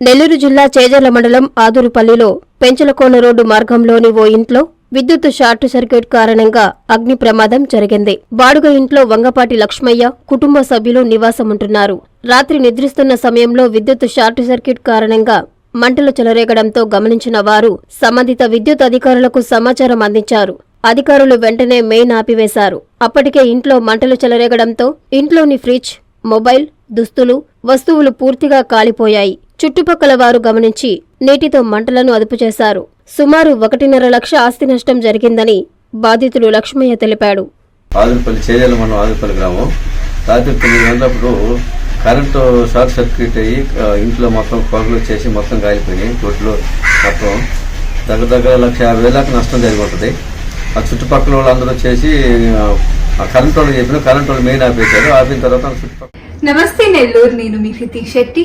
నెల్లూరు జిల్లా చేజర్ల మండలం ఆదురుపల్లిలో పెంచలకోన రోడ్డు మార్గంలోని ఓ ఇంట్లో విద్యుత్ షార్ట్ సర్క్యూట్ కారణంగా అగ్ని ప్రమాదం జరిగింది. బాడుగ ఇంట్లో వంగపాటి లక్ష్మయ్య కుటుంబ సభ్యులు నివాసముంటున్నారు. రాత్రి నిద్రిస్తున్న సమయంలో విద్యుత్ షార్ట్ సర్క్యూట్ కారణంగా మంటలు చెలరేగడంతో గమనించిన వారు సంబంధిత విద్యుత్ అధికారులకు సమాచారం అందించారు. అధికారులు వెంటనే మెయిన్ ఆపివేశారు. అప్పటికే ఇంట్లో మంటలు చెలరేగడంతో ఇంట్లోని ఫ్రిడ్జ్ మొబైల్ దుస్తులు వస్తువులు పూర్తిగా కాలిపోయాయి. చుట్టుపక్కల వారు గమనించి నీటితో మంటలను అదుపు చేశారు. సుమారు ఒకటిన్నర లక్ష ఆస్తి నష్టం జరిగిందని బాధితులు లక్ష్మయ్య తెలిపాడు. ఆదుపల్లి మనం ఆదుపల్లి గ్రామం. రాత్రి తొమ్మిది గంటలప్పుడు కరెంటు షార్ట్ సర్క్యూట్ అయ్యి ఇంట్లో మొత్తం పొగలు వచ్చేసి మొత్తం కాలిపోయినాయి తొట్లు మొత్తం దగ్గర దగ్గర లక్ష యాభై వేల దాకా నష్టం జరిగి ఉంటుంది ఆ చుట్టుపక్కల వాళ్ళందరూ వచ్చేసి ఆ, కరెంట్ వాళ్ళు చెప్పిన కరెంట్ వాళ్ళు మెయిన్ ఆపేశారు. ఆపిన తర్వాత చుట్టుపక్కల నమస్తే నెల్లూరు నేను మీ హృతిక్ శెట్టి.